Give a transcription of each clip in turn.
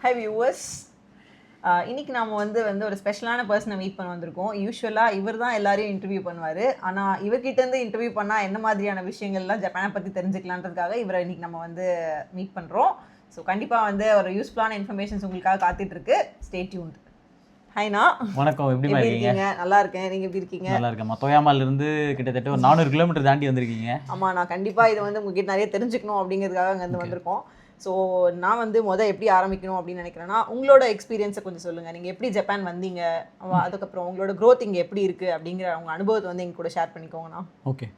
High viewers இன்னைக்கு நாம வந்து வந்து ஒரு ஸ்பெஷலான பர்சனை மீட் பண்ண வந்திருக்கோம். யூஸ்வலாக இவர் தான் எல்லாரையும் இன்டர்வியூ பண்ணுவார். ஆனால் இவர்கிட்ட இருந்து இன்டர்வியூ பண்ணால் என்ன மாதிரியான விஷயங்கள்லாம் ஜப்பானை பற்றி தெரிஞ்சுக்கலான்றதுக்காக இவரை இன்னைக்கு நம்ம வந்து மீட் பண்ணுறோம் ஸோ கண்டிப்பாக வந்து ஒரு யூஸ்ஃபுல்லான இன்ஃபர்மேஷன்ஸ் உங்களுக்காக காத்துட்டு இருக்கு ஸ்டே டியூன்ட் ஹைனா வணக்கம். எப்படி இருக்கீங்க? நல்லா இருக்கேன். நீங்கள் எப்படி இருக்கீங்க? நல்லா இருக்கேன் தொயாமால இருந்து கிட்டத்தட்ட ஒரு நானூறு கிலோமீட்டர் தாண்டி வந்திருக்கீங்க. ஆமாம் நான் கண்டிப்பாக இதை வந்து உங்ககிட்ட நிறைய தெரிஞ்சுக்கணும் அப்படிங்கிறதுக்காக அங்கேருந்து வந்திருக்கோம். ஸோ நான் வந்து மொதல் எப்படி ஆரம்பிக்கணும் அப்படின்னு நினைக்கிறேன்னா உங்களோட எக்ஸ்பீரியன்ஸை கொஞ்சம் சொல்லுங்கள் நீங்கள் எப்படி ஜப்பான் வந்தீங்க? அதுக்கப்புறம் உங்களோட growth இங்கே எப்படி இருக்குது அப்படிங்கிற உங்கள் அனுபவத்தை வந்து எங்க கூட ஷேர் பண்ணிக்கோங்கண்ணா ஓகே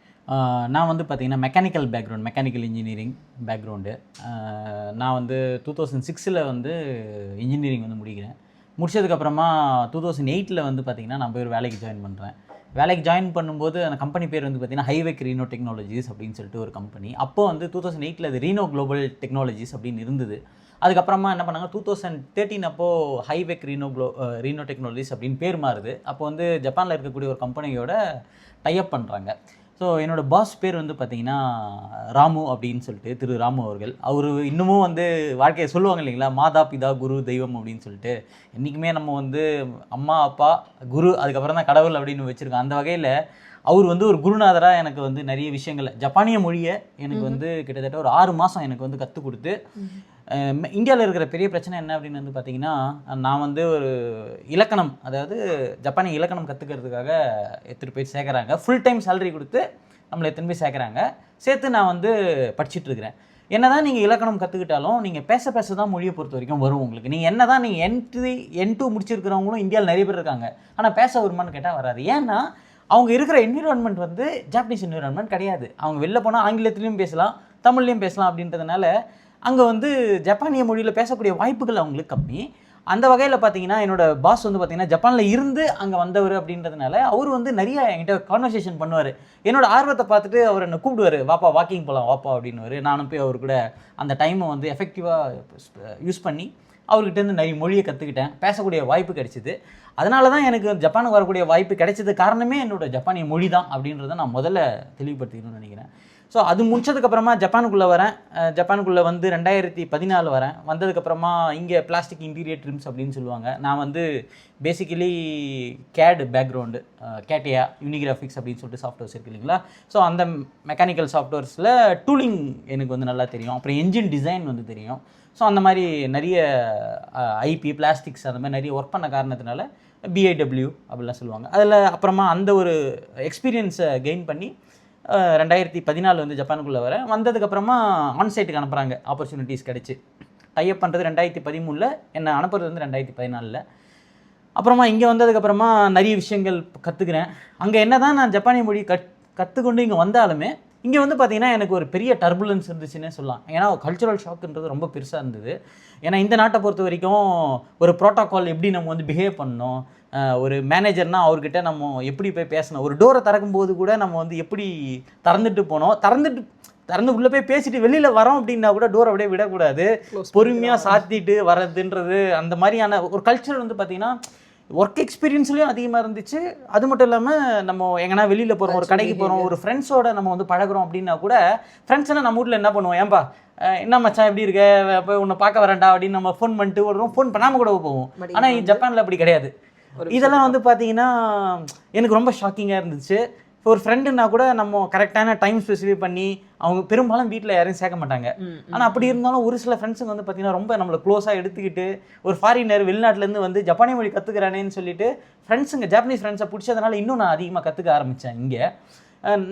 நான் வந்து பார்த்தீங்கன்னா mechanical background mechanical engineering background நான் வந்து டூ தௌசண்ட் சிக்ஸில் வந்து இன்ஜினியரிங் வந்து முடிக்கிறேன். முடிச்சதுக்கப்புறமா டூ தௌசண்ட் எயிட்டில் வந்து பார்த்தீங்கன்னா நான் போய் ஒரு வேலைக்கு ஜாயின் பண்ணுறேன் வேலைக்கு ஜாயின் பண்ணும்போது அந்த கம்பெனி பேர் வந்து பார்த்தீங்கன்னா ஹைவேக் ரீனோ டெக்னாலஜிஸ் அப்படின்னு சொல்லிட்டு ஒரு கம்பெனி அப்போ வந்து டூ தௌசண்ட் எயிட்டில் அது ரீனோ குளோபல் டெக்னாலஜிஸ் அப்படின்னு இருந்தது. அதுக்கப்புறமா என்ன பண்ணாங்க? டூ தௌசண்ட் தேர்ட்டின் அப்போது ஹைவேக் ரீனோ க்ளோ ரீனோ டெக்னாலஜிஸ் அப்படின்னு பேர் மாறுது. அப்போ வந்து ஜப்பானில் இருக்கக்கூடிய ஒரு கம்பெனியோட டைப் பண்ணுறாங்க ஸோ என்னோட பாஸ் பேர் வந்து பார்த்தீங்கன்னா ராமு அப்படின்னு சொல்லிட்டு திரு ராமு அவர்கள். அவர் இன்னமும் வந்து வாழ்க்கையை சொல்லுவாங்க இல்லைங்களா? மாதா பிதா குரு தெய்வம் அப்படின்னு சொல்லிட்டு. என்றைக்குமே நம்ம வந்து அம்மா அப்பா குரு அதுக்கப்புறம் தான் கடவுள் அப்படின்னு வச்சுருக்கோம். அந்த வகையில் அவர் வந்து ஒரு குருநாதராக எனக்கு வந்து நிறைய விஷயங்களை ஜப்பானிய மொழியை எனக்கு வந்து கிட்டத்தட்ட ஒரு ஆறு மாதம் எனக்கு வந்து கற்றுக் கொடுத்து இந்தியாவில் இருக்கிற பெரிய பிரச்சனை என்ன அப்படின்னு வந்து பார்த்தீங்கன்னா நான் வந்து ஒரு இலக்கணம் அதாவது ஜப்பானிய இலக்கணம் கற்றுக்கிறதுக்காக எடுத்துகிட்டு போய் சேர்க்குறாங்க. ஃபுல் டைம் சேலரி கொடுத்து நம்மளை எடுத்துன்னு போய் சேர்க்குறாங்க. சேர்த்து நான் வந்து படிச்சுட்ருக்கிறேன் என்ன தான் நீங்கள் இலக்கணம் கற்றுக்கிட்டாலும் நீங்கள் பேச பேச தான் மொழியை பொறுத்த வரைக்கும் வரும் உங்களுக்கு. நீங்கள் என்ன தான் நீங்கள் என் த்ரீ என் டூ முடிச்சிருக்கிறவங்களும் இந்தியாவில் நிறைய பேர் இருக்காங்க. ஆனால் பேச வருமான்னு கேட்டால் வராது. ஏன்னா அவங்க இருக்கிற என்விரான்மெண்ட் வந்து ஜாப்பனீஸ் என்விரான்மெண்ட் கிடையாது. அவங்க வெளில போனால் ஆங்கிலத்துலேயும் பேசலாம் தமிழ்லையும் பேசலாம் அப்படின்றதுனால அங்கே வந்து ஜப்பானிய மொழியில் பேசக்கூடிய வாய்ப்புகள் அவங்களுக்கு கம்மி. அந்த வகையில் பார்த்தீங்கன்னா என்னோட பாஸ் வந்து பார்த்தீங்கன்னா ஜப்பானில் இருந்து அங்கே வந்தவர் அப்படின்றதுனால அவர் வந்து நிறைய என்கிட்ட கான்வர்சேஷன் பண்ணுவார். என்னோட ஆர்வத்தை பார்த்துட்டு அவர் என்னை கூப்பிடுவார். வாப்பா வாக்கிங் போகலாம் வாப்பா அப்படின்னுவார். நானும் போய் அவர் கூட அந்த டைமை வந்து எஃபெக்டிவாக யூஸ் பண்ணி அவர்கிட்டருந்து நிறைய மொழியை கற்றுக்கிட்டேன் பேசக்கூடிய வாய்ப்பு கிடைச்சிது. அதனால தான் எனக்கு ஜப்பானுக்கு வரக்கூடிய வாய்ப்பு கிடைச்சது காரணமே என்னோட ஜப்பானிய மொழி தான் அப்படின்றத நான் முதல்ல தெளிவுபடுத்திக்கணும்னு நினைக்கிறேன். ஸோ அது முடிச்சதுக்கப்புறமா ஜப்பானுக்குள்ளே வரேன். ஜப்பானுக்குள்ளே வந்து ரெண்டாயிரத்தி பதினாலு வரேன். வந்ததுக்கப்புறமா இங்கே பிளாஸ்டிக் இன்டீரியர் ட்ரிம்ஸ் அப்படின்னு சொல்லுவாங்க. நான் வந்து பேசிக்கலி கேடு பேக்ரவுண்டு கேட்டியா யூனிகிராஃபிக்ஸ் அப்படின்னு சொல்லிட்டு சாஃப்ட்வேர்ஸ் இருக்கு இல்லைங்களா? ஸோ அந்த மெக்கானிக்கல் சாஃப்ட்வேர்ஸில் டூலிங் எனக்கு வந்து நல்லா தெரியும். அப்புறம் என்ஜின் டிசைன் வந்து தெரியும். ஸோ அந்த மாதிரி நிறைய ஐபி பிளாஸ்டிக்ஸ் அந்த மாதிரி நிறைய ஒர்க் பண்ண காரணத்தினால பிஐடபிள்யூ அப்படிலாம் சொல்லுவாங்க. அதில் அப்புறமா அந்த ஒரு எக்ஸ்பீரியன்ஸை கெயின் பண்ணி ரெண்டாயிரத்தி பதினாலு வந்து ஜப்பானுக்குள்ளே வர. வந்ததுக்கப்புறமா ஆன்சைட்டுக்கு அனுப்புகிறாங்க ஆப்பர்ச்சுனிட்டிஸ் கிடச்சி. டைப் பண்ணுறது ரெண்டாயிரத்தி பதிமூணில் என்னை அனுப்புறது வந்து ரெண்டாயிரத்தி பதினாலில். அப்புறமா இங்கே வந்ததுக்கப்புறமா நிறைய விஷயங்கள் கற்றுக்கிறேன் அங்கே என்ன தான் நான் ஜப்பானிய மொழி கத் கற்றுக்கொண்டு இங்கே வந்தாலுமே இங்கே வந்து பார்த்தீங்கன்னா எனக்கு ஒரு பெரிய டர்புலன்ஸ் இருந்துச்சுன்னே சொல்லலாம். ஏன்னா கல்ச்சுரல் ஷாக்குன்றது ரொம்ப பெருசாக இருந்தது. ஏன்னா இந்த நாட்டை பொறுத்த வரைக்கும் ஒரு ப்ரோட்டோகால் எப்படி நம்ம வந்து பிஹேவ் பண்ணணும் அஹ் ஒரு மேனேஜர்னா அவர்கிட்ட நம்ம எப்படி போய் பேசணும் ஒரு டோரை திறக்கும்போது கூட நம்ம வந்து எப்படி திறந்துட்டு போனோம் திறந்துட்டு திறந்து உள்ளே போய் பேசிட்டு வெளியில் வரோம் அப்படின்னா கூட டோரை அப்படியே விடக்கூடாது. பொறுமையாக சாத்திட்டு வர்றதுன்றது அந்த மாதிரியான ஒரு கல்ச்சர் வந்து பார்த்தீங்கன்னா ஒர்க் எக்ஸ்பீரியன்ஸ்லையும் அதிகமாக இருந்துச்சு. அது மட்டும் இல்லாமல் நம்ம எங்கன்னா வெளியில் போகிறோம் ஒரு கடைக்கு போகிறோம் ஒரு ஃப்ரெண்ட்ஸோட நம்ம வந்து பழகுறோம் அப்படின்னா கூட ஃப்ரெண்ட்ஸ்னா நம்ம வீட்டில் என்ன பண்ணுவோம்? ஏன்பா என்ன மச்சான் எப்படி இருக்க? போய் உன்னை பார்க்க வரேன்டா அப்படின்னு நம்ம ஃபோன் பண்ணிட்டு ஒரு ஃபோன் பண்ணாமல் கூட போவோம். ஆனால் ஜப்பானில் அப்படி கிடையாது. இதெல்லாம் வந்து பார்த்தீங்கன்னா எனக்கு ரொம்ப ஷாக்கிங்காக இருந்துச்சு. இப்போ ஒரு ஃப்ரெண்டுனா கூட நம்ம கரெக்டான டைம் ஸ்பெசிஃபை பண்ணி அவங்க பெரும்பாலும் வீட்டில் யாரையும் சேர்க்க மாட்டாங்க. ஆனால் அப்படி இருந்தாலும் ஒரு சில ஃப்ரெண்ட்ஸுங்க வந்து பார்த்தீங்கன்னா ரொம்ப நம்மளை க்ளோஸாக எடுத்துக்கிட்டு ஒரு ஃபாரினர் வெளிநாட்டிலேருந்து வந்து ஜப்பானிய மொழி கற்றுக்கிறானேன்னு சொல்லிட்டு ஃப்ரெண்ட்ஸுங்க ஜாப்பனீஸ் ஃப்ரெண்ட்ஸை பிடிச்சதுனால இன்னும் நான் அதிகமாக கற்றுக்க ஆரம்பித்தேன் இங்கே.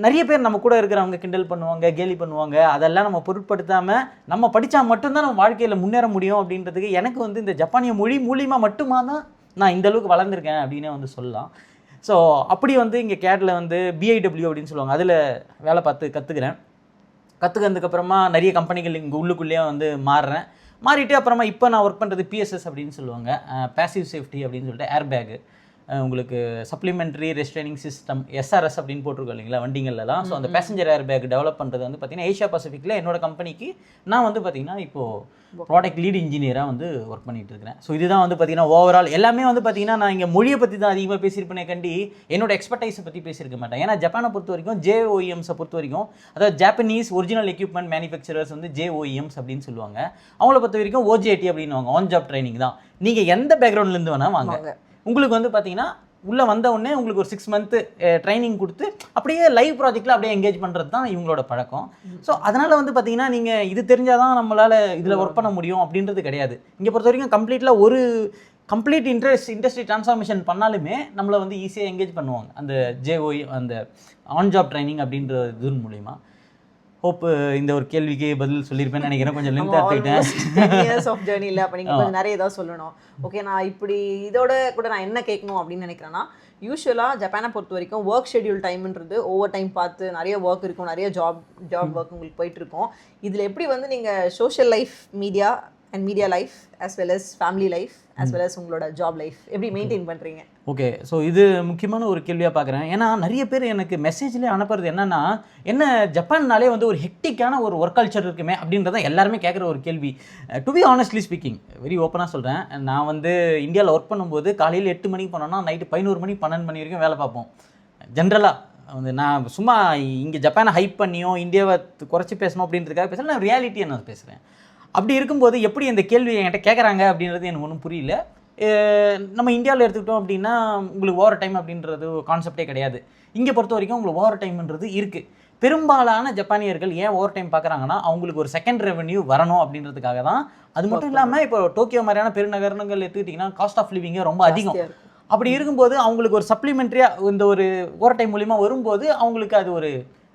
நிறைய பேர் நம்ம கூட இருக்கிறவங்க கிண்டல் பண்ணுவாங்க கேலி பண்ணுவாங்க. அதெல்லாம் நம்ம பொருட்படுத்தாமல் நம்ம படித்தா மட்டும்தான் நம்ம வாழ்க்கையில் முன்னேற முடியும் அப்படின்றதுக்கு எனக்கு வந்து இந்த ஜப்பானிய மொழி மூலியமாக மட்டுமா தான் நான் இந்த அளவுக்கு வளர்ந்துருக்கேன் அப்படின்னே வந்து சொல்லலாம். ஸோ அப்படி வந்து இங்கே கேட்டில் வந்து பிஐடபிள்யூ அப்படின்னு சொல்லுவாங்க. அதில் வேலை பார்த்து கற்றுக்கிறேன் கற்றுக்கிறதுக்கப்புறமா நிறைய கம்பெனிகள் இங்கே உள்ளுக்குள்ளேயே வந்து மாறுறேன். மாறிட்டு அப்புறமா இப்போ நான் ஒர்க் பண்ணுறது பிஎஸ்எஸ் அப்படின்னு சொல்லுவாங்க. பேசிவ் சேஃப்டி அப்படின்னு சொல்லிட்டு ஏர் பேக்கு உங்களுக்கு சப்ளிமெண்ட்ரி ரெஸ்ட்ரைனிங் சிஸ்டம் எஸ்ஆர்எஸ் அப்படின்னு போட்டிருக்கோம் இல்லைங்களா வண்டிங்கள்லாம் ஸோ அந்த பேசஞ்சர் ஏர் பேக் டெவலப் பண்ணுறது வந்து பார்த்தீங்கன்னா ஏஷியா பசிபிக்கில் என்னோட கம்பெனிக்கு நான் வந்து பார்த்தீங்கன்னா இப்போது ப்ராடக்ட் லீட் இன்ஜினியராக வந்து ஒர்க் பண்ணிட்டு இருக்கிறேன். ஸோ இதுதான் வந்து பார்த்தீங்கன்னா ஓவரால் எல்லாமே வந்து பார்த்தீங்கன்னா நான் இங்கே மொழியை பற்றி தான் அதிகமாக பேசியிருப்பேனே கண்டி என்னோட எக்ஸ்பர்டைஸை பற்றி பேசியிருக்க மாட்டேன். ஏன்னா ஜப்பானை பொறுத்த வரைக்கும் ஜேஓஇஎம்ஸை பொறுத்த வரைக்கும் அதாவது ஜாப்பனீஸ் ஒரிஜினல் எக்யூப்மெண்ட் மேனுஃபேக்சரர்ஸ் வந்து ஜேஓஇஎம்ஸ் அப்படின்னு சொல்லுவாங்க. அவங்கள பொறுத்த வரைக்கும் ஓஜேடி அப்படின்னு ஆன் ஜாப் ட்ரைனிங் தான். நீங்கள் எந்த பேக்ரவுண்ட்லேருந்து வேணால் வாங்க. வாங்க. உங்களுக்கு வந்து பார்த்தீங்கன்னா உள்ளே வந்த உடனே உங்களுக்கு ஒரு சிக்ஸ் மந்த்து ட்ரைனிங் கொடுத்து அப்படியே லைவ் ப்ராஜெக்ட்டில் அப்படியே எங்கேஜ் பண்ணுறது தான் இவங்களோட பழக்கம். ஸோ அதனால் வந்து பார்த்தீங்கன்னா நீங்கள் இது தெரிஞ்சால் தான் நம்மளால் இதில் ஒர்க் பண்ண முடியும் அப்படின்றது கிடையாது. இங்கே பொறுத்த வரைக்கும் கம்ப்ளீட்டில் ஒரு கம்ப்ளீட் இன்ட்ரெஸ்ட் இண்டஸ்ட்ரி ட்ரான்ஸ்ஃபார்மேஷன் பண்ணாலுமே நம்மளை வந்து ஈஸியாக எங்கேஜ் பண்ணுவாங்க. அந்த ஜேஓஇ அந்த ஆன் ஜாப் ட்ரைனிங் அப்படின்ற இது மூலிமா ஹோப் இந்த ஒரு கேள்விக்கு பதில் சொல்லியிருப்பேன்னு நினைக்கிறேன். கொஞ்சம் லென்த் எடுத்துக்கிட்டேன். இயர்ஸ் ஆஃப் ஜேர்னியில் அப்போ நீங்கள் கொஞ்சம் நிறைய ஏதாவது சொல்லணும். ஓகே நான் இப்படி இதோட கூட நான் என்ன கேட்கணும் அப்படின்னு நினைக்கிறேன்னா யூஸ்வலாக ஜப்பானை பொறுத்த வரைக்கும் ஒர்க் ஷெட்யூல் டைம்ன்றது ஓவர் டைம் பார்த்து நிறைய ஒர்க் இருக்கும் நிறைய ஜாப் ஜாப் ஒர்க் உங்களுக்கு போயிட்டு இருக்கும் இதில் எப்படி வந்து நீங்கள் social life media and media life as well as family life as well as உங்களோட ஜாப் லைஃப் எப்படி மெயின்டைன் பண்ணுறீங்க ஓகே ஸோ இது முக்கியமான ஒரு கேள்வியாக பார்க்குறேன். ஏன்னா நிறைய பேர் எனக்கு மெசேஜ்லேயே அனுப்புறது என்னென்னா என்ன ஜப்பான்னாலே வந்து ஒரு ஹெக்டிக்கான ஒரு ஒர்க் கல்ச்சர் இருக்குமே அப்படின்றத எல்லாருமே கேட்குற ஒரு கேள்வி. To be honestly speaking very ஓப்பனாக சொல்கிறேன் நான் வந்து இந்தியாவில் ஒர்க் பண்ணும்போது காலையில் எட்டு மணிக்கு போனோன்னா நைட்டு பதினோரு மணி பன்னெண்டு மணி வரைக்கும் வேலை பார்ப்போம். ஜென்ரலாக வந்து நான் சும்மா இங்கே ஜப்பானை ஹைப் பண்ணியோ இந்தியாவை குறைச்சி பேசணும் அப்படின்றதுக்காக பேசல நான் ரியாலிட்டியை நான் பேசுகிறேன் அப்படி இருக்கும்போது எப்படி இந்த கேள்வி என்கிட்ட கேட்குறாங்க அப்படின்றது எனக்கு ஒன்றும் புரியல. நம்ம இந்தியாவில் எடுத்துக்கிட்டோம் அப்படின்னா உங்களுக்கு ஓவர் டைம் அப்படின்றது கான்செப்டே கிடையாது. இங்கே பொறுத்த வரைக்கும் உங்களுக்கு ஓவர் டைம்ன்றது இருக்குது பெரும்பாலான ஜப்பானியர்கள் ஏன் ஓவர் டைம் பார்க்குறாங்கன்னா அவங்களுக்கு ஒரு செகண்ட் ரெவென்யூ வரணும் அப்படின்றதுக்காக தான். அது மட்டும் இல்லாமல் இப்போ டோக்கியோ மாதிரியான பெருநகரங்கள் எடுத்துக்கிட்டிங்கன்னா காஸ்ட் ஆஃப் லிவிங்கே ரொம்ப அதிகம். அப்படி இருக்கும்போது அவங்களுக்கு ஒரு சப்ளிமெண்ட்ரியாக இந்த ஒரு ஓவர் டைம் மூலிமா வரும்போது அவங்களுக்கு அது ஒரு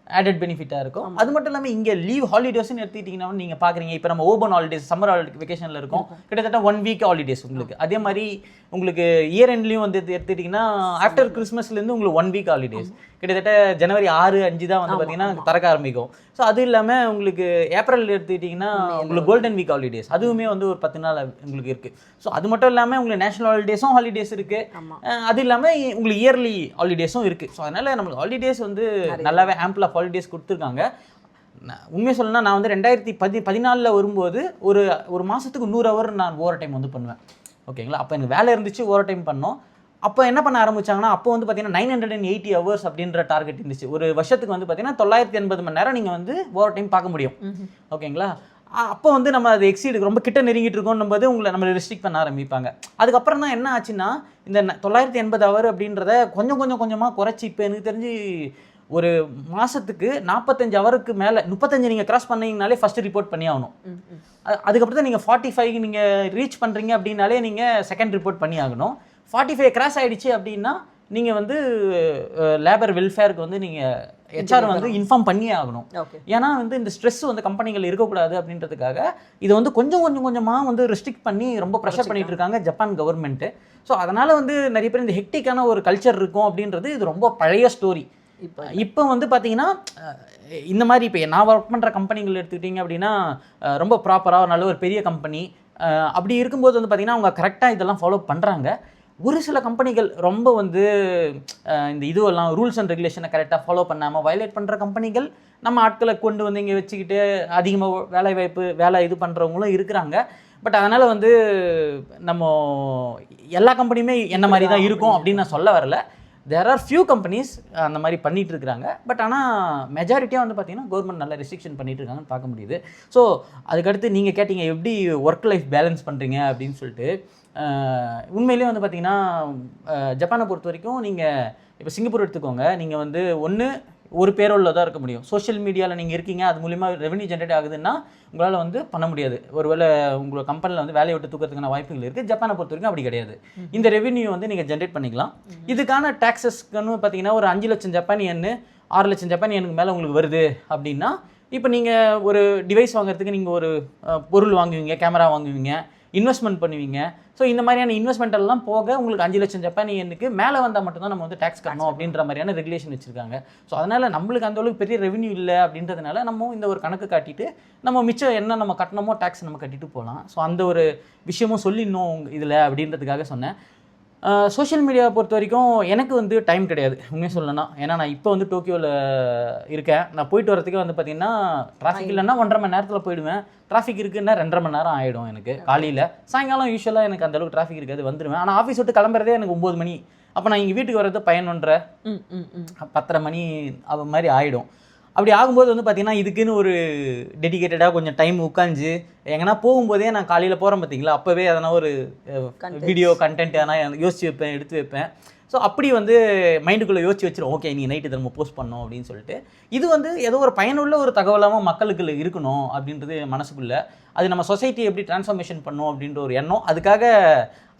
ஆடட் பெனிஃபிட்டாக இருக்கும். அது மட்டும் இல்லாமல் இங்கே லீவ் ஹாலிடேஸ்னு எடுத்துக்கிட்டிங்கன்னா நீங்கள் பார்க்குறீங்க இப்போ நம்ம ஓபன் ஹாலிடேஸ் சம்மர் ஹாலிடே வெக்கேஷனில் இருக்கும். கிட்டத்தட்ட ஒன் வீக் ஹாலிடேஸ் உங்களுக்கு. அதே மாதிரி உங்களுக்கு இயர் எண்ட்லேயும் வந்து எடுத்து- எடுத்துக்கிட்டிங்கன்னா ஆஃப்டர் கிறிஸ்மஸ்லேருந்து உங்களுக்கு ஒன் வீக் ஹாலிடேஸ் கிட்டத்தட்ட ஜனவரி ஆறு அஞ்சு தான் வந்து பார்த்தீங்கன்னா திறக்க ஆரம்பிக்கும். ஸோ அது இல்லாமல் உங்களுக்கு ஏப்ரல் எடுத்துக்கிட்டிங்கன்னா உங்களுக்கு கோல்டன் வீக் ஹாலிடேஸ் அதுவுமே வந்து ஒரு பத்து நாள் உங்களுக்கு இருக்குது ஸோ அது மட்டும் இல்லாமல் உங்களுக்கு நேஷனல் ஹாலிடேஸும் ஹாலிடேஸ் இருக்குது அது இல்லாமல் உங்களுக்கு இயர்லி ஹாலிடேஸும் இருக்குது ஸோ அதனால் நம்மளுக்கு ஹாலிடேஸ் வந்து நல்லாவே ஆம்பிள் ஆஃப் ஹாலிடேஸ் கொடுத்துருக்காங்க. நான் உண்மையை சொல்லணும்னா நான் வந்து ரெண்டாயிரத்தி பதி பதினாலில் வரும்போது ஒரு ஒரு மாதத்துக்கு நூறு ஹவர் நான் ஓவர் டைம் வந்து பண்ணுவேன். ஓகேங்களா அப்போ எனக்கு வேலை இருந்துச்சு ஓவர் டைம் பண்ணோம். அப்போ என்ன பண்ண ஆரம்பிச்சாங்கன்னா அப்போ வந்து பார்த்தீங்கன்னா nine hundred and eighty hours அப்படின்ற டார்கெட் இருந்துச்சு. ஒரு வருஷத்துக்கு வந்து பார்த்தீங்கன்னா தொள்ளாயிரத்தி எண்பது மணி நேரம் நீங்கள் வந்து ஓவர் டைம் பார்க்க முடியும். ஓகேங்களா? அப்போ வந்து நம்ம அது எக்ஸீடு ரொம்ப கிட்ட நெருங்கிட்டு இருக்கோம் போது உங்களை நம்ம ரெஸ்ட்ரிக்ட் பண்ண ஆரம்பிப்பாங்க. அதுக்கப்புறம் தான் என்ன ஆச்சுன்னா இந்த தொள்ளாயிரத்தி எண்பது ஹவர் அப்படின்றத கொஞ்சம் கொஞ்சம் கொஞ்சமாக குறைச்சி இப்போ எனக்கு தெரிஞ்சு ஒரு மாதத்துக்கு நாற்பத்தஞ்சு ஹவருக்கு மேலே முப்பத்தஞ்சு நீங்கள் கிராஸ் பண்ணீங்கனாலே ஃபஸ்ட்டு ரிப்போர்ட் பண்ணி ஆகணும். அதுக்கப்புறம் தான் நீங்கள் ஃபார்ட்டி ஃபைவ் நீங்கள் ரீச் பண்ணுறீங்க அப்படின்னாலே நீங்கள் செகண்ட் ரிப்போர்ட் பண்ணி ஆகணும். ஃபார்ட்டி ஃபைவ் கிராஸ் ஆயிடுச்சு அப்படின்னா நீங்கள் வந்து லேபர் வெல்ஃபேருக்கு வந்து நீங்கள் ஹெச்ஆர் வந்து இன்ஃபார்ம் பண்ணியே ஆகணும். ஓகே ஏன்னா வந்து இந்த ஸ்ட்ரெஸ் வந்து கம்பெனிகள் இருக்கக்கூடாது அப்படின்றதுக்காக இதை வந்து கொஞ்சம் கொஞ்சம் கொஞ்சமாக வந்து ரெஸ்ட்ரிக்ட் பண்ணி ரொம்ப ப்ரெஷர் பண்ணிட்டு இருக்காங்க ஜப்பான் கவர்மெண்ட்டு ஸோ அதனால் வந்து நிறைய பேர் இந்த ஹெக்டிக்கான ஒரு கல்ச்சர் இருக்கும் அப்படின்றது இது ரொம்ப பழைய ஸ்டோரி இப்போ இப்போ வந்து பார்த்தீங்கன்னா இந்த மாதிரி இப்போ நான் ஒர்க் பண்ணுற கம்பெனிகள் எடுத்துக்கிட்டிங்க அப்படின்னா ரொம்ப ப்ராப்பராக நல்ல ஒரு பெரிய கம்பெனி அப்படி இருக்கும்போது வந்து பார்த்தீங்கன்னா அவங்க கரெக்டாக இதெல்லாம் ஃபாலோ பண்ணுறாங்க ஒரு சில கம்பெனிகள் ரொம்ப வந்து இந்த இதுவெல்லாம் ரூல்ஸ் அண்ட் ரெகுலேஷனை கரெக்டாக ஃபாலோ பண்ணாமல் வயலேட் பண்ணுற கம்பெனிகள் நம்ம ஆட்களை கொண்டு வந்து இங்கே வச்சுக்கிட்டு அதிகமாக வேலை வாய்ப்பு வேலை இது பண்ணுறவங்களும் இருக்கிறாங்க. பட் அதனால் வந்து நம்ம எல்லா கம்பெனியுமே என்ன மாதிரி தான் இருக்கும் அப்படின்னு நான் சொல்ல வரல. தேர் ஆர் ஃபியூ கம்பெனிஸ் அந்த மாதிரி பண்ணிட்டு இருக்கிறாங்க பட் ஆனால் மெஜாரிட்டியாக வந்து பார்த்தீங்கன்னா கவர்மெண்ட் நல்ல ரெஸ்ட்ரிக்ஷன் பண்ணிட்டு இருக்காங்கன்னு பார்க்க முடியுது. ஸோ அதுக்கடுத்து நீங்கள் கேட்டிங்க எப்படி ஒர்க் லைஃப் பேலன்ஸ் பண்ணுறீங்க அப்படின்னு சொல்லிட்டு உண்மையிலேயே வந்து பார்த்தீங்கன்னா ஜப்பானை பொறுத்த வரைக்கும் நீங்கள் இப்போ சிங்கப்பூர் எடுத்துக்கோங்க. நீங்கள் வந்து ஒன்று ஒரு பேரோலில் தான் இருக்க முடியும். சோஷியல் மீடியாவில் நீங்கள் இருக்கீங்க அது மூலிமா ரெவன்யூ ஜென்ரேட் ஆகுதுன்னா உங்களால் வந்து பண்ண முடியாது. ஒருவேளை உங்களோட கம்பெனியில் வந்து வேலையை விட்டு தூக்கிறதுக்கான வாய்ப்புகள் இருக்குது ஜப்பானை பொறுத்த வரைக்கும் அப்படி கிடையாது. இந்த ரெவென்யூ வந்து நீங்கள் ஜென்ரேட் பண்ணிக்கலாம். இதுக்கான டேக்ஸஸ்க்குன்னு பார்த்தீங்கன்னா ஒரு அஞ்சு லட்சம் ஜப்பானியன்னு ஆறு லட்சம் ஜப்பானியனுக்கு மேலே உங்களுக்கு வருது அப்படின்னா இப்போ நீங்கள் ஒரு டிவைஸ் வாங்குறதுக்கு நீங்கள் ஒரு பொருள் வாங்குவீங்க கேமரா வாங்குவீங்க இன்வெஸ்ட்மெண்ட் பண்ணுவீங்க. ஸோ இந்த மாதிரியான இன்வெஸ்ட்மெண்ட் எல்லாம் போக உங்களுக்கு அஞ்சு லட்சம் ஜப்பானியனுக்கு மேலே வந்தால் மட்டும்தான் நம்ம வந்து டேக்ஸ் கட்டணும் அப்படின்ற மாதிரியான ரெகுலேஷன் வச்சிருக்காங்க. ஸோ அதனால் நம்மளுக்கு அந்த அளவுக்கு பெரிய ரெவன்யூ இல்லை அப்படின்றதுனால நம்ம இந்த ஒரு கணக்கு காட்டிட்டு நம்ம மிச்சம் என்ன நம்ம கட்டணுமோ டேக்ஸ் நம்ம கட்டிட்டு போகலாம். ஸோ அந்த ஒரு விஷயமும் சொல்லிடணும் இதில் அப்படின்றதுக்காக சொன்னேன். சோஷியல் மீடியாவை பொறுத்த வரைக்கும் எனக்கு வந்து டைம் கிடையாது உண்மையாக சொல்லணும்னா. ஏன்னா நான் இப்போ வந்து டோக்கியோவில் இருக்கேன். நான் போயிட்டு வரதுக்கு வந்து பார்த்தீங்கன்னா டிராஃபிக் இல்லைன்னா ஒன்றரை மணி நேரத்தில் போயிடுவேன். டிராஃபிக் இருக்குன்னா ரெண்டரை மணி நேரம் ஆகிடும் எனக்கு காலையில். சாயங்காலம் யூஸ்வலாக எனக்கு அந்த அளவுக்கு டிராஃபிக் இருக்காது வந்துடுவேன் ஆனால் ஆஃபீஸ் விட்டு கிளம்புறதே எனக்கு ஒம்பது மணி. அப்போ நான் இங்கே வீட்டுக்கு வர்றது ம் ம் பத்தரை மணி அது மாதிரி ஆகிடும் அப்படி ஆகும்போது வந்து பார்த்தீங்கன்னா இதுக்குன்னு ஒரு டெடிகேட்டடாக கொஞ்சம் டைம் உட்காந்து எங்கன்னா போகும்போதே நான் காலையில் போகிறேன் பார்த்தீங்களா அப்போவே எதனா ஒரு. வீடியோ கண்டென்ட் எதனா யோசிச்சு வைப்பேன் எடுத்து வைப்பேன். ஸோ அப்படி வந்து மைண்டுக்குள்ளே யோசிச்சு வச்சிரும் ஓகே நீ நைட்டு திரும்ப போஸ்ட் பண்ணோம் அப்படின்னு சொல்லிட்டு. இது வந்து ஏதோ ஒரு பயனுள்ள ஒரு தகவலாகவும் மக்களுக்கு இருக்கணும் அப்படின்றது மனசுக்குள்ள. அது நம்ம சொசைட்டி எப்படி டிரான்ஸ்ஃபர்மேஷன் பண்ணும் அப்படின்ற ஒரு எண்ணம். அதுக்காக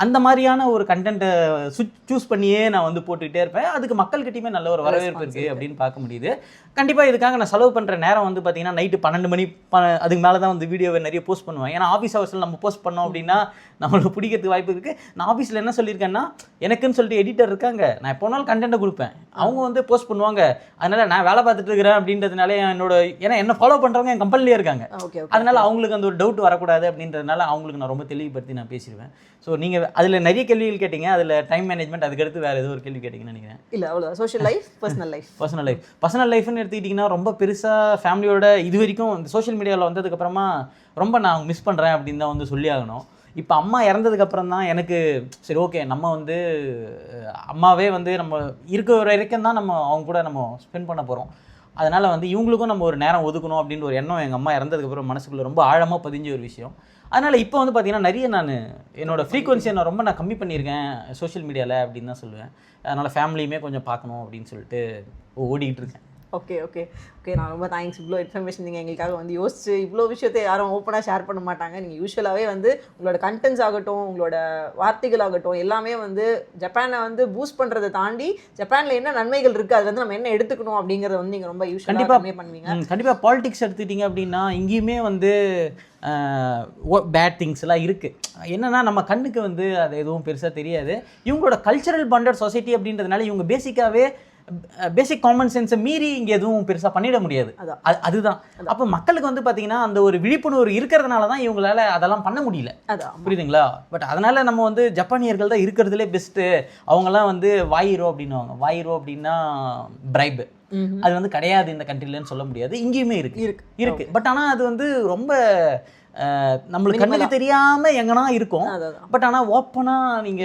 அந்த மாதிரியான ஒரு கண்டென்ட்டை சூஸ் பண்ணியே நான் வந்து போட்டுக்கிட்டே இருப்பேன். அதுக்கு மக்கள்கிட்டயுமே நல்ல ஒரு வரவேற்பு இருக்குது இருக்கு. அப்படின்னு பார்க்க முடியுது. கண்டிப்பாக இதுக்காக நான் செலவு பண்ணுற நேரம் வந்து பார்த்தீங்கன்னா நைட்டு பன்னெண்டு மணி ப அதுக்கு மேலே தான் வந்து வீடியோவை நிறைய போஸ்ட் பண்ணுவேன். ஏன்னா ஆஃபீஸ் ஹவர்ஸில் நம்ம போஸ்ட் பண்ணோம் அப்படின்னா நம்மளை பிடிக்கிறதுக்கு வாய்ப்பு இருக்குது நான் ஆஃபீஸில் என்ன சொல்லியிருக்கேன்னா எனக்குன்னு சொல்லிட்டு எடிட்டர் இருக்காங்க. நான் எப்போ நாள் கண்டென்ட்டை கொடுப்பேன். அவங்க வந்து போஸ்ட் பண்ணுவாங்க. அதனால நான் வேலை பார்த்துட்டு இருக்கிறேன் அப்படின்றதுனால என்னோட ஏன்னா என்ன ஃபாலோ பண்ணுறவங்க என் கம்பெனிலே இருக்காங்க. அதனால அவங்களுக்கு அந்த ஒரு டவுட் வரக்கூடாது அப்படின்றதுனால அவங்களுக்கு நான் ரொம்ப தெளிவுபடுத்தி நான் பேசிடுவேன். ஸோ நீங்கள் அதில் நிறைய கேள்விகள் கேட்டீங்க. அதில் டைம் மேனேஜ்மெண்ட் அதுக்கடுத்து வேறு ஏதோ ஒரு கேள்வி கேட்டிங்கன்னு நினைக்கிறேன். இல்ல அவ்வளவுதான். Social life personal life personal life personal லைஃப்னு எடுத்துக்கிட்டிங்கன்னா ரொம்ப பெருசாக ஃபேமிலியோட இது வரைக்கும் இந்த சோஷியல் மீடியாவில் வந்ததுக்கப்புறமா ரொம்ப நான் மிஸ் பண்ணுறேன் அப்படின்னு தான் வந்து சொல்லி ஆகணும். இப்போ அம்மா இறந்ததுக்கப்புறம் தான் எனக்கு சரி ஓகே நம்ம வந்து அம்மாவே வந்து நம்ம இருக்கிற வரைக்கும் தான் நம்ம அவங்க கூட நம்ம ஸ்பெண்ட் பண்ண போகிறோம் அதனால் வந்து இவங்களுக்கும் நம்ம ஒரு நேரம் ஒதுக்கணும் அப்படின்ற ஒரு எண்ணம் எங்கள் அம்மா இறந்ததுக்கப்புறம் மனசுக்குள்ள ரொம்ப ஆழமாக பதிஞ்ச ஒரு விஷயம். அதனால் இப்போ வந்து பார்த்தீங்கன்னா நிறைய நான் என்னோட ஃப்ரீக்குவன்சியை நான் ரொம்ப நான் கம்மி பண்ணியிருக்கேன் சோஷியல் மீடியாவில் அப்படின்னு தான் சொல்லுவேன். அதனால் ஃபேமிலியுமே கொஞ்சம் பார்க்கணும் அப்படின்னு சொல்லிட்டு ஓடிக்கிட்டு இருக்கேன். ஓகே ஓகே ஓகே நான் ரொம்ப தேங்க்ஸ் இவ்வளோ இன்ஃபர்மேஷன் நீங்கள் எங்களுக்காக வந்து யோசிச்சு இவ்வளோ விஷயத்தை யாரும் ஓப்பனாக ஷேர் பண்ண மாட்டாங்க. நீங்கள் யூஸ்வலாகவே வந்து உங்களோட கண்டென்ட்ஸ் ஆகட்டும் உங்களோட வார்த்தைகள் ஆகட்டும் எல்லாமே வந்து ஜப்பானை வந்து பூஸ்ட் பண்ணுறதை தாண்டி ஜப்பானில் என்ன நன்மைகள் இருக்குது அதுல இருந்து நம்ம என்ன எடுத்துக்கணும் அப்படிங்கிறத வந்து நீங்கள் ரொம்ப யூஸ்வலாக கண்டிப்பா. கம்மி பண்ணுவீங்க. ம், கண்டிப்பா. பாலிடிக்ஸ் எடுத்துக்கிட்டிங்க அப்படின்னா இங்கேயுமே வந்து பேட் திங்ஸ் எல்லாம் இருக்கு. என்னன்னா நம்ம கண்ணுக்கு வந்து அது எதுவும் பெருசா தெரியாது. இவங்களோட கல்ச்சரல் பண்டட் சொசைட்டி அப்படின்றதுனால இவங்க பேசிக்காவே பேசிக் காமன் சென்ஸை மீறி இங்க எதுவும் பெருசா பண்ணிட முடியாது. அதுதான். அப்போ மக்களுக்கு வந்து பாத்தீங்கன்னா அந்த ஒரு விழிப்புணர்வு இருக்கிறதுனால தான் இவங்களால அதெல்லாம் பண்ண முடியல. புரியுதுங்களா? பட் அதனால நம்ம வந்து ஜப்பானியர்கள் தான் இருக்கிறதுலே பெஸ்ட்டு அவங்கெல்லாம் வந்து வாயிரோ அப்படின்னுவாங்க. வாயிரோ அப்படின்னா பிரைப். அது வந்து கிடையாது இந்த கண்ட்ரிலன்னு சொல்ல முடியாது. இங்கேயுமே இருக்கு. இருக்கு. பட் ஆனா அது வந்து ரொம்ப நம்மளுக்கு கண்ணுக்கு தெரியாம எங்கனா இருக்கும். பட் ஆனா ஓப்பனா நீங்க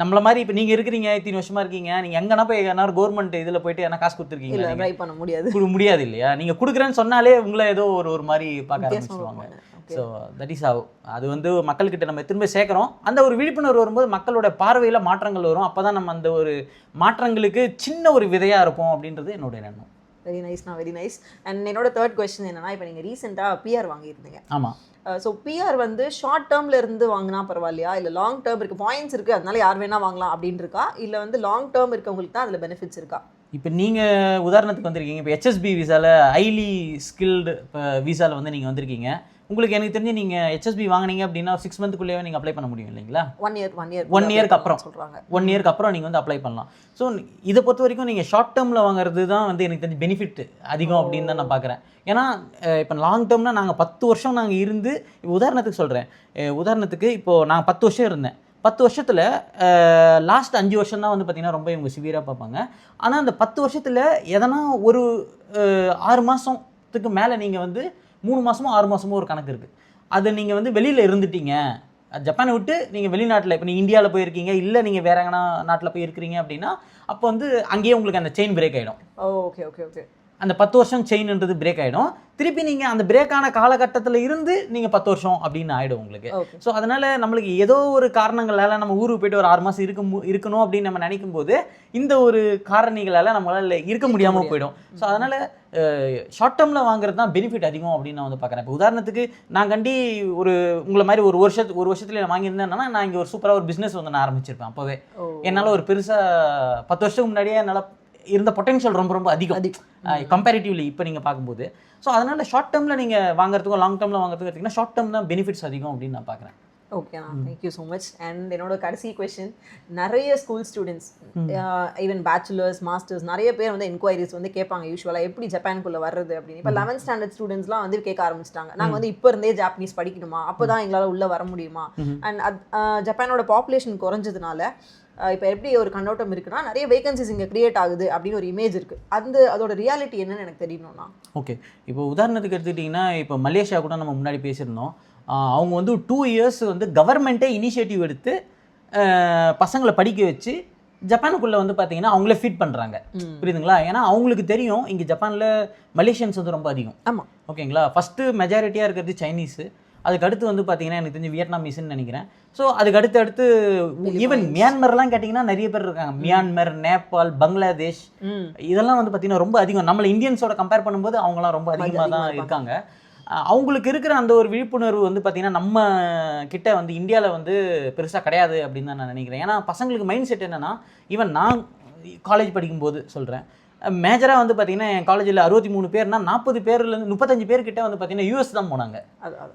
நம்மள மாதிரி இப்ப நீங்க இருக்கிறீங்க இத்தனை வருஷமா இருக்கீங்க நீங்க எங்கன்னா போய் எங்கன்னா கவர்மெண்ட் இதுல போயிட்டு என்ன காசு கொடுத்துருக்கீங்க ட்ரை பண்ண முடியாது. முடியாது இல்லையா? நீங்க குடுக்குறேன்னு சொன்னாலே உங்களை ஏதோ ஒரு ஒரு மாதிரி பார்க்க ஆரம்பிச்சிருவாங்க. ஸோ தட் இஸ் ஆகும் அது வந்து மக்கள்கிட்ட நம்ம திரும்ப சேர்க்குறோம். அந்த ஒரு விழிப்புணர்வு வரும்போது மக்களோட பார்வையில் மாற்றங்கள் வரும். அப்போ தான் நம்ம அந்த ஒரு மாற்றங்களுக்கு சின்ன ஒரு விதையாக இருப்போம் அப்படின்றது என்னோட எண்ணம். வெரி நைஸ்னா வெரி நைஸ் அண்ட் என்னோட தேர்ட் கொஸ்டின் என்னன்னா இப்போ நீங்கள் ரீசெண்டாக பிஆர் வாங்கியிருந்தீங்க. ஆமாம் ஸோ பிஆர் வந்து ஷார்ட் டேர்மில் இருந்து வாங்கினா பரவாயில்லையா? இல்லை லாங் டேர்ம் இருக்குது பாயிண்ட்ஸ் இருக்குது அதனால யார் வேணால் வாங்கலாம் அப்படின்னு இருக்கா இல்லை வந்து லாங் டேர்ம் இருக்கவங்களுக்கு தான் அதில் பெனிஃபிட்ஸ் இருக்கா? இப்போ நீங்கள் உதாரணத்துக்கு வந்திருக்கீங்க இப்போ ஹெச்எஸ்பி விசாவில் ஹைலி ஸ்கில்டு இப்போ விசாவில் வந்து நீங்கள் வந்திருக்கீங்க. உங்களுக்கு எனக்கு தெரிஞ்சு நீங்கள் ஹெச்எஸ்பி வாங்குனீங்க அப்படின்னா சிக்ஸ் மந்த்துக்குள்ளேயே நீங்கள் அப்ளை பண்ண முடியும் இல்லைங்களா? One year one year One year க்கு அப்புறம். சொல்கிறாங்க ஒன் இயர்க்கு அப்புறம் நீங்கள் வந்து அப்ளை பண்ணலாம். ஸோ இதை பொறுத்த வரைக்கும் நீங்கள் ஷார்ட் டேர்மில் வாங்குறது தான் வந்து எனக்கு தெரிஞ்சு பெனிஃபிட் அதிகம் அப்படின்னு தான் நான் பார்க்குறேன் ஏன்னா இப்போ லாங் டேர்ம்னா நாங்கள் பத்து வருஷம் நாங்கள் இருந்து உதாரணத்துக்கு சொல்கிறேன் உதாரணத்துக்கு இப்போது நான் பத்து வருஷம் இருந்தேன். பத்து வருஷத்தில் லாஸ்ட் அஞ்சு வருஷம் தான் வந்து பார்த்திங்கன்னா ரொம்ப இவங்க சிவியராக பார்ப்பாங்க. ஆனால் அந்த பத்து வருஷத்தில் எதனா ஒரு ஆறு மாதத்துக்கு மேலே நீங்கள் வந்து மூணு மாதமோ ஆறு மாதமோ ஒரு கணக்கு இருக்குது அது நீங்கள் வந்து வெளியில் இருந்துட்டீங்க. ஜப்பானை விட்டு நீங்கள் வெளிநாட்டில் இப்போ நீங்கள் இந்தியாவில் போயிருக்கீங்க இல்லை நீங்கள் வேற எங்கன்னா நாட்டில் போய் இருக்கிறீங்க அப்படின்னா அப்போ வந்து அங்கேயே உங்களுக்கு அந்த செயின் பிரேக் ஆகிடும் ஓகே ஓகே ஓகே அந்த பத்து வருஷம் செயின்ன்றது பிரேக் ஆகிடும் திருப்பி நீங்கள் அந்த பிரேக் ஆன காலகட்டத்தில் இருந்து நீங்கள் பத்து வருஷம் அப்படின்னு ஆகிடும் உங்களுக்கு. ஸோ அதனால் நம்மளுக்கு ஏதோ ஒரு காரணங்களால நம்ம ஊருக்கு போயிட்டு ஒரு ஆறு மாதம் இருக்க மு- இருக்கணும் அப்படின்னு நம்ம நினைக்கும் போது இந்த ஒரு காரணிகளால் நம்மளால் இருக்க முடியாமல் போயிடும். ஸோ அதனால் ஷார்ட் டேர்மில் வாங்குறது தான் பெனிஃபிட் அதிகம் அப்படின்னு நான் வந்து பார்க்குறேன். இப்போ உதாரணத்துக்கு நான் கண்டி ஒரு உங்களை மாதிரி ஒரு வருஷத்து ஒரு வருஷத்துல நான் வாங்கியிருந்தேன்னா நான் இங்கே ஒரு சூப்பராக ஒரு பிஸ்னஸ் வந்து நான் ஆரம்பிச்சிருப்பேன் அப்போவே. என்னால் ஒரு பெருசாக பத்து வருஷத்துக்கு முன்னாடியே என்னால் இருந்த பொட்டென்ஷியல் ரொம்ப ரொம்ப அதிகம். கம்பேரிட்டிவ்லி இப்போ நீங்கள் பார்க்கும்போது. ஸோ அதனால் ஷார்ட் டேர்மில் நீங்கள் வாங்குறதுக்கும் லாங் டேர்மில் வாங்குறதுக்கும் எடுத்தீங்கன்னா ஷார்ட் டேர்ம் தான் பெனிஃபிட்ஸ் அதிகம் அப்படின்னு நான் பார்க்குறேன். ஓகேண்ணா தேங்க்யூ ஸோ மச் அண்ட் என்னோட கடைசி கொஷின் நிறைய school students even bachelors masters நிறைய பேர் வந்து என்கொயரிஸ் வந்து கேட்பாங்க யூஸ்வலாக எப்படி ஜப்பானுக்குள்ளே வர்றது அப்படின்னு. இப்போ லெவன்த் ஸ்டாண்டர்ட் ஸ்டூடெண்ட்ஸ்லாம் வந்து கேட்க ஆரம்பிச்சிட்டாங்க. நாங்கள் வந்து இப்போ இருந்தே ஜாப்பனீஸ் படிக்கணுமா? அப்போ தான் எங்களால் உள்ளே வர முடியுமா? அண்ட் ஜப்பானோட பாப்புலேஷன் குறைஞ்சதுனால இப்போ எப்படி ஒரு கண்ணோட்டம் இருக்குன்னா நிறைய வேகன்சிஸ் இங்கே கிரியேட் ஆகுது அப்படின்னு ஒரு இமேஜ் இருக்குது அந்த அதோட ரியாலிட்டி என்னன்னு எனக்கு தெரியணும்னா. ஓகே இப்போ உதாரணத்துக்கு எடுத்துக்கிட்டிங்கன்னா இப்போ மலேசியா கூட நம்ம முன்னாடி பேசியிருந்தோம். அவங்க வந்து டூ இயர்ஸ் வந்து கவர்மெண்ட்டே இனிஷியேட்டிவ் எடுத்து பசங்களை படிக்க வச்சு ஜப்பானுக்குள்ளே வந்து பார்த்தீங்கன்னா அவங்களே ஃபீட் பண்ணுறாங்க புரியுதுங்களா? ஏன்னா அவங்களுக்கு தெரியும் இங்கே ஜப்பானில் மலேசியன்ஸ் வந்து ரொம்ப அதிகம். ஆமா. ஓகேங்களா ஃபஸ்ட்டு மெஜாரிட்டியாக இருக்கிறது சைனீஸு அதுக்கு அடுத்து வந்து பார்த்தீங்கன்னா எனக்கு தெரிஞ்சு வியட்நாமீஸ்ன்னு நினைக்கிறேன். ஸோ அதுக்கு அடுத்து அடுத்து ஈவன் மியான்மர்லாம் கேட்டிங்கன்னா நிறைய பேர் இருக்காங்க. மியான்மர் நேபாள் பங்களாதேஷ் இதெல்லாம் வந்து பார்த்தீங்கன்னா ரொம்ப அதிகம். நம்மள இந்தியன்ஸோட கம்பேர் பண்ணும்போது அவங்கலாம் ரொம்ப அதிகமாக அதிகமா தான் இருக்காங்க. அவங்களுக்கு இருக்கிற அந்த ஒரு விழிப்புணர்வு வந்து பார்த்தீங்கன்னா நம்ம கிட்ட வந்து இந்தியாவில் வந்து பெருசாக கிடையாது அப்படின்னு தான் நான் நினைக்கிறேன். ஏன்னா பசங்களுக்கு மைண்ட் செட் என்னன்னா ஈவன் நான் காலேஜ் படிக்கும்போது சொல்கிறேன் மேஜராக வந்து பார்த்தீங்கன்னா என் காலேஜில் அறுபத்தி மூணு பேர்னா நாற்பது பேர்லேருந்து முப்பத்தஞ்சு பேர் கிட்ட வந்து பார்த்தீங்கன்னா யூஎஸ் தான் போனாங்க.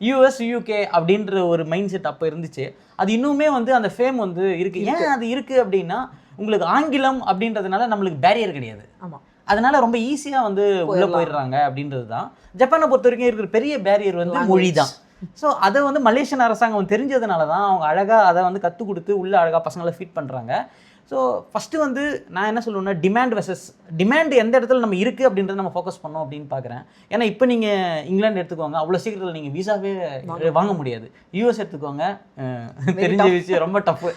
யூஎஸ் யூகே அப்படின்ற ஒரு மைண்ட் செட் அப்போ இருந்துச்சு. அது இன்னுமே வந்து அந்த ஃபேம் வந்து இருக்கு. ஏன் அது இருக்கு அப்படின்னா உங்களுக்கு ஆங்கிலம் அப்படின்றதுனால நம்மளுக்கு பேரியர் கிடையாது. ஆமா. அதனால ரொம்ப ஈஸியா வந்து உள்ள. போயிடுறாங்க அப்படின்றது தான். ஜப்பானை பொறுத்த வரைக்கும் இருக்கிற பெரிய பேரியர் வந்து. மொழி தான். ஸோ அதை வந்து மலேசியன் அரசாங்கம் தெரிஞ்சதுனால தான் அவங்க அழகா அதை வந்து கற்றுக் கொடுத்து உள்ள அழகா பசங்களை ஃபீட் பண்றாங்க. ஸோ ஃபஸ்ட்டு வந்து நான் என்ன சொல்லுவேன்னா டிமாண்ட் வெசஸ் டிமாண்ட் எந்த இடத்துல நம்ம இருக்குது அப்படின்றத நம்ம ஃபோக்கஸ் பண்ணோம் அப்படின்னு பார்க்குறேன் ஏன்னா இப்போ நீங்கள் இங்கிலாந்து எடுத்துக்கோங்க அவ்வளோ சீக்கிரத்தில் நீங்கள் விசாவே வாங்க முடியாது. யூஎஸ் எடுத்துக்கோங்க தெரிஞ்ச விஷயம் ரொம்ப டஃப்பு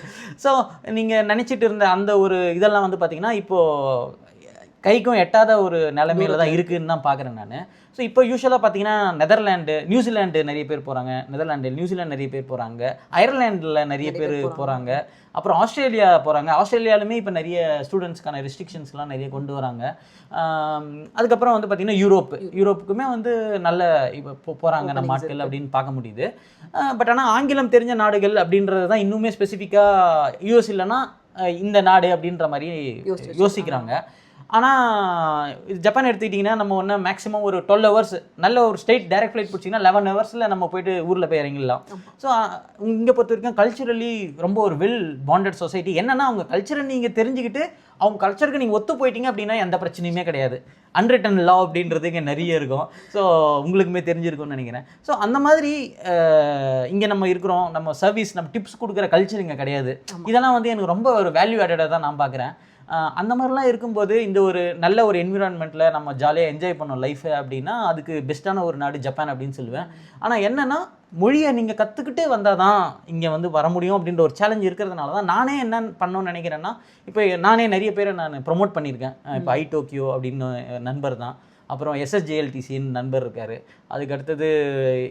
ஸோ நீங்கள் நினச்சிட்டு இருந்த அந்த ஒரு இதெல்லாம் வந்து பார்த்தீங்கன்னா இப்போது கைக்கும் எட்டாத ஒரு நிலைமையில தான் இருக்குன்னு தான் பார்க்குறேன் நான். ஸோ இப்போ யூஸ்வலாக பார்த்தீங்கன்னா நெதர்லாண்டு நியூசிலாண்டு நிறைய பேர் போகிறாங்க நெதர்லாண்டு நியூசிலாந்து நிறைய பேர் போகிறாங்க அயர்லாண்டில் நிறைய பேர் போகிறாங்க அப்புறம் ஆஸ்திரேலியா போகிறாங்க ஆஸ்திரேலியாலுமே இப்போ நிறைய ஸ்டூடெண்ட்ஸ்க்கான ரெஸ்ட்ரிக்ஷன்ஸ்லாம் நிறைய கொண்டு வராங்க. அதுக்கப்புறம் வந்து பார்த்தீங்கன்னா யூரோப் யூரோப்புக்குமே வந்து நல்ல இப்போ போகிறாங்க நம்ம ஆட்கள். அப்படின்னு பார்க்க முடியுது. பட் ஆனால் ஆங்கிலம் தெரிஞ்ச நாடுகள் அப்படின்றது தான் இன்னுமே ஸ்பெசிஃபிக்காக யூஎஸ் இல்லைன்னா இந்த நாடு அப்படின்ற மாதிரி யோசிக்கிறாங்க. ஆனால் இது ஜப்பான் எடுத்துக்கிட்டிங்கன்னா நம்ம ஒன்று மேக்ஸிமம் ஒரு டுவெல் ஹவர்ஸ் நல்ல ஒரு ஸ்டேட் டைரக்ட் ஃப்ளைட் பிடிச்சிங்கன்னா லெவன் ஹவர்ஸில் நம்ம போயிட்டு ஊரில் போய் இறங்கிடலாம். ஸோ இங்கே பொறுத்த வரைக்கும் கல்ச்சுரலி ரொம்ப ஒரு வெல் பாண்டட் சொசைட்டி என்னன்னா அவங்க கல்ச்சரை நீங்கள் தெரிஞ்சுக்கிட்டு அவங்க கல்ச்சருக்கு நீங்கள் ஒத்து போயிட்டீங்க அப்படின்னா எந்த பிரச்சனையுமே கிடையாது. அன்ரிட்டன் லா அப்படின்றது இங்கே நிறைய இருக்கும். ஸோ உங்களுக்குமே தெரிஞ்சிருக்கும்னு நினைக்கிறேன். ஸோ அந்த மாதிரி இங்கே நம்ம இருக்கிறோம். நம்ம சர்வீஸ் நம்ம டிப்ஸ் கொடுக்குற கல்ச்சர் இங்கே கிடையாது. இதெல்லாம் வந்து எனக்கு ரொம்ப ஒரு வேல்யூ ஆடடாக தான் நான் பார்க்குறேன் அந்த மாதிரிலாம் இருக்கும்போது இந்த ஒரு நல்ல ஒரு என்விரான்மெண்ட்டில் நம்ம ஜாலியாக என்ஜாய் பண்ணோம் லைஃபை அப்படின்னா அதுக்கு பெஸ்ட்டான ஒரு நாடு ஜப்பான் அப்படின்னு சொல்லுவேன். ஆனால் என்னன்னா மொழியை நீங்கள் கற்றுக்கிட்டு வந்தால் தான் இங்கே வந்து வர முடியும் அப்படின்ற ஒரு சேலஞ்ச் இருக்கிறதுனால தான் நானே என்ன பண்ணணும்னு நினைக்கிறேன்னா இப்போ நானே நிறைய பேரை நான் ப்ரொமோட் பண்ணியிருக்கேன். இப்போ ஐ டோக்கியோ அப்படின்னு நண்பர் தான். அப்புறம் எஸ்எஸ்ஜேஎல்டிசின்னு நண்பர் இருக்கார். அதுக்கு அடுத்தது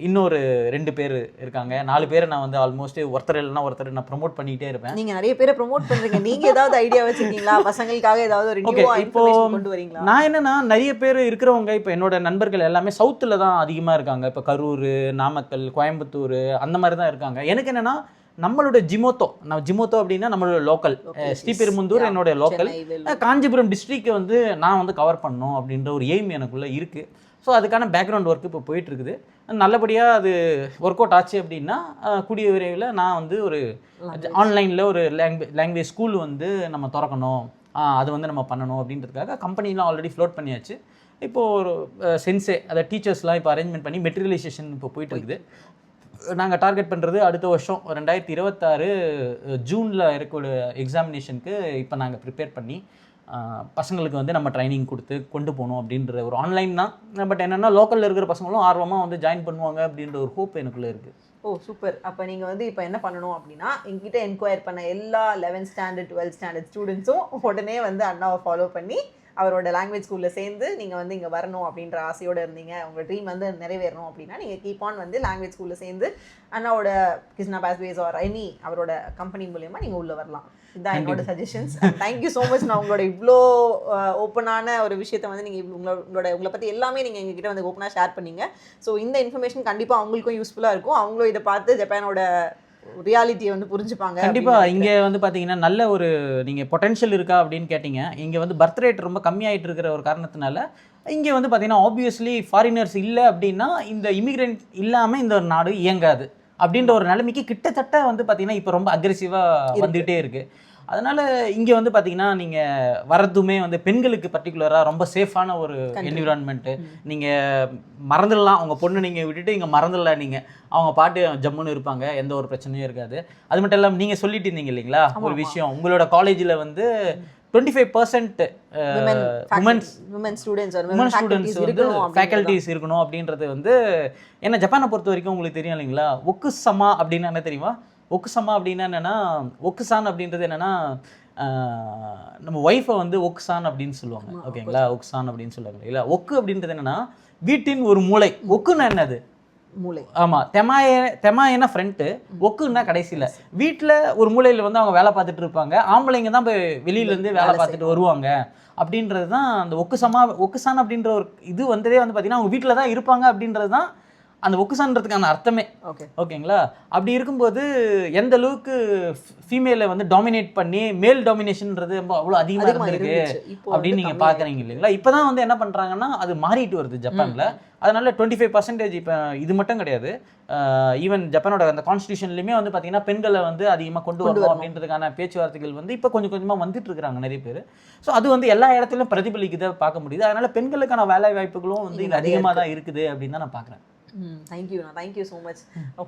இன்னொரு ரெண்டு பேர் இருக்காங்க. நாலு பேரை நான் வந்து ஆல்மோஸ்ட் ஒருத்தர் இல்லைன்னா ஒருத்தர் நான் ப்ரொமோட் பண்ணிகிட்டே இருப்பேன். நீங்க நிறைய பேரை ப்ரோமோட் பண்றீங்க. நீங்க ஏதாவது ஐடியா வச்சிருக்கீங்களா? பசங்களுக்காக ஏதாவது ஒரு நியூ இப்போ கொண்டு வரீங்களா? நான் என்னன்னா நிறைய பேர் இருக்கிறவங்க இப்போ என்னோட நண்பர்கள் எல்லாமே சவுத்தில் தான் அதிகமாக இருக்காங்க. இப்போ கரூர் நாமக்கல் கோயம்புத்தூர் அந்த மாதிரி தான் இருக்காங்க. எனக்கு என்னன்னா நம்மளோட ஜிமோத்தோ நம்ம ஜிமோத்தோ அப்படின்னா நம்மளோட லோக்கல் ஸ்ரீபெரும்புந்தூர் என்னோட லோக்கல். காஞ்சிபுரம் டிஸ்ட்ரிக்டை வந்து நான் வந்து கவர் பண்ணணும் அப்படின்ற ஒரு எய்ம் எனக்குள்ளே இருக்குது ஸோ அதுக்கான பேக்ரவுண்ட் ஒர்க் இப்போ போயிட்டு இருக்குது நல்லபடியாக அது ஒர்க் அவுட் ஆச்சு அப்படின்னா கூடிய விரைவில் நான் வந்து ஒரு ஆன்லைனில் ஒரு லாங்குவேஜ் லாங்குவேஜ் ஸ்கூல் வந்து நம்ம திறக்கணும். அது வந்து நம்ம பண்ணணும் அப்படின்றதுக்காக கம்பெனிலாம் ஆல்ரெடி ஃப்ளோட் பண்ணியாச்சு. இப்போது ஒரு சென்சே அதை டீச்சர்ஸ்லாம் இப்போ அரேஞ்ச்மெண்ட் பண்ணி மெட்டீரியலைசேஷன் இப்போ போயிட்டு இருக்குது நாங்கள் டார்கெட் பண்ணுறது அடுத்த வருஷம் ரெண்டாயிரத்தி இருபத்தாறு ஜூனில் இருக்கக்கூடிய எக்ஸாமினேஷனுக்கு இப்போ நாங்கள் ப்ரிப்பேர் பண்ணி பசங்களுக்கு வந்து நம்ம ட்ரைனிங் கொடுத்து கொண்டு போகணும் அப்படின்ற ஒரு ஆன்லைன் தான். பட் என்னென்னா லோக்கலில் இருக்கிற பசங்களும் ஆர்வமாக வந்து ஜாயின் பண்ணுவாங்க அப்படின்ற ஒரு ஹோப் எனக்குள்ளே இருக்குது ஓ சூப்பர் அப்போ நீங்கள் வந்து இப்போ என்ன பண்ணணும் அப்படின்னா எங்கிட்ட என்கொயர் பண்ண எல்லா லெவன்த் ஸ்டாண்டர்ட் டுவெல்த் ஸ்டாண்டர்ட் ஸ்டூடெண்ட்ஸும் உடனே வந்து அண்ணாவை ஃபாலோ பண்ணி அவரோட லாங்குவேஜ் ஸ்கூலில் சேர்ந்து நீங்கள் வந்து இங்கே வரணும் அப்படின்ற ஆசையோடு இருந்தீங்க. உங்கள் ட்ரீம் வந்து நிறைவேறணும் அப்படின்னா நீங்கள் கீப் ஆன் வந்து லாங்குவேஜ் ஸ்கூலில் சேர்ந்து அண்ணாவோட கிருஷ்ணா பேஸ்வேஸ் ஆர் எனி அவரோட கம்பெனி மூலியமாக நீங்கள் உள்ளே வரலாம். இதுதான் என்னோட சஜஷன்ஸ் தேங்க்யூ ஸோ மச் நான் உங்களோட இவ்வளோ ஓப்பனான ஒரு விஷயத்தை வந்து நீங்கள் உங்களோட உங்களோட உங்களை பற்றி எல்லாமே நீங்கள் எங்ககிட்ட வந்து ஓப்பனாக ஷேர் பண்ணீங்க. ஸோ இந்த இன்ஃபர்மேஷன் கண்டிப்பாக அவங்களுக்கும் யூஸ்ஃபுல்லாக இருக்கும். அவங்களும் இதை பார்த்து ஜப்பானோட ரியாலிட்டியை வந்து புரிஞ்சுப்பாங்க கண்டிப்பா அப்படின்னு இங்க வந்து பாத்தீங்கன்னா நல்ல ஒரு நீங்க பொட்டன்ஷியல் இருக்கா அப்படின்னு கேட்டீங்க. இங்க வந்து பர்த் ரேட் ரொம்ப கம்மியாயிட்டு இருக்கிற ஒரு காரணத்தினால இங்க வந்து பாத்தீங்கன்னா ஆப்வியஸ்லி ஃபாரினர்ஸ் இல்லை அப்படின்னா இந்த இமிகிரண்ட் இல்லாம இந்த ஒரு நாடு இயங்காது அப்படின்ற ஒரு நிலைமைக்கு கிட்டத்தட்ட வந்து பாத்தீங்கன்னா இப்போ ரொம்ப அக்ரெசிவா வந்துகிட்டே இருக்கு. அதனால இங்கே வந்து பார்த்தீங்கன்னா நீங்கள் வரதுமே வந்து பெண்களுக்கு பர்டிகுலராக ரொம்ப சேஃபான ஒரு. என்விரான்மெண்ட்டு நீங்கள் மறந்துடலாம். உங்கள் பொண்ணு நீங்கள் விட்டுட்டு இங்கே மறந்துடலாம் நீங்கள் அவங்க பாட்டு ஜம்முன்னு இருப்பாங்க. எந்த ஒரு பிரச்சனையும் இருக்காது. அது மட்டும் இல்லாமல் நீங்கள் சொல்லிட்டு இருந்தீங்க இல்லைங்களா? ஒரு. விஷயம். உங்களோட காலேஜில் வந்து twenty five percent womens women students or women women students வந்து ஃபேக்கல்ட்டிஸ் இருக்கணும் அப்படின்றது வந்து என்ன ஜப்பானை பொறுத்த வரைக்கும் உங்களுக்கு தெரியும் இல்லைங்களா? ஒக்குசமா அப்படின்னா என்ன தெரியுமா? ஒக்குசமா அப்படின்னா என்னன்னா ஒக்குசான் அப்படின்றது என்னன்னா நம்ம ஒய்ஃபை வந்து ஒக்குசான் அப்படின்னு சொல்லுவாங்க. ஓகேங்களா? ஒக்குசான் அப்படின்னு சொல்லுவாங்க. இல்லைங்களா ஒக்கு அப்படின்றது என்னன்னா வீட்டின் ஒரு மூளை. ஒக்குன்னா என்னது? மூளை. ஆமா. தெமாய தெமாயனா ஃப்ரண்ட்டு ஒக்குன்னா கடைசியில. வீட்டில் ஒரு மூலையில வந்து அவங்க வேலை பார்த்துட்டு இருப்பாங்க. ஆம்பளைங்க தான் போய் வெளியில இருந்து வேலை வேலை பார்த்துட்டு வருவாங்க. அப்படின்றது தான் அந்த ஒக்குசமா ஒக்குசான் அப்படின்ற ஒரு இது வந்ததே வந்து பார்த்தீங்கன்னா அவங்க வீட்டில் தான் இருப்பாங்க அப்படின்றது தான் அந்த ஒக்குசான்றதுக்கான அர்த்தமே. ஓகே ஓகேங்களா அப்படி இருக்கும்போது எந்த அளவுக்கு ஃபீமேலை வந்து டாமினேட் பண்ணி மேல் டாமினேஷன்ன்றது ரொம்ப அவ்வளோ அதிகமாக அதிகமா இருந்திருக்கு இப்போ அப்படின்னு நீங்க பாக்குறீங்க இல்லைங்களா? இப்பதான் வந்து என்ன பண்றாங்கன்னா அது மாறிட்டு வருது ஜப்பான்ல. அதனால டுவெண்ட்டி ஃபைவ் பர்சன்டேஜ் இப்போ இது மட்டும் கிடையாது. ஈவன் ஜப்பானோட அந்த கான்ஸ்டியூஷன்லையுமே வந்து பாத்தீங்கன்னா பெண்களை வந்து அதிகமாக கொண்டு வரணும். அப்படின்றதுக்கான பேச்சுவார்த்தைகள் வந்து இப்போ கொஞ்சம் கொஞ்சமா வந்துட்டு இருக்காங்க நிறைய பேர். ஸோ அது வந்து எல்லா இடத்துலையும் பிரதிபலிக்குதை பார்க்க முடியுது. அதனால பெண்களுக்கான வேலை வாய்ப்புகளும் வந்து இங்க அதிகமாக தான் இருக்குது அப்படின்னு தான் நான் பார்க்குறேன். தேங்க்யூ நான் தேங்க்யூ ஸோ மச்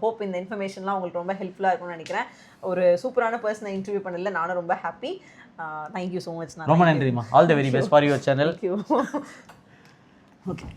ஹோப் இந்த இன்ஃபர்மேஷன்லாம் உங்களுக்கு ரொம்ப ஹெல்ப்ஃபுல்லாக இருக்கும்னு நினைக்கிறேன். ஒரு சூப்பரான பர்சனை இன்டர்வியூ பண்ணல நானும் ரொம்ப ஹாப்பி தேங்க்யூ ஸோ மச் ரொம்ப நன்றிம்மா. All the very best for your channel okay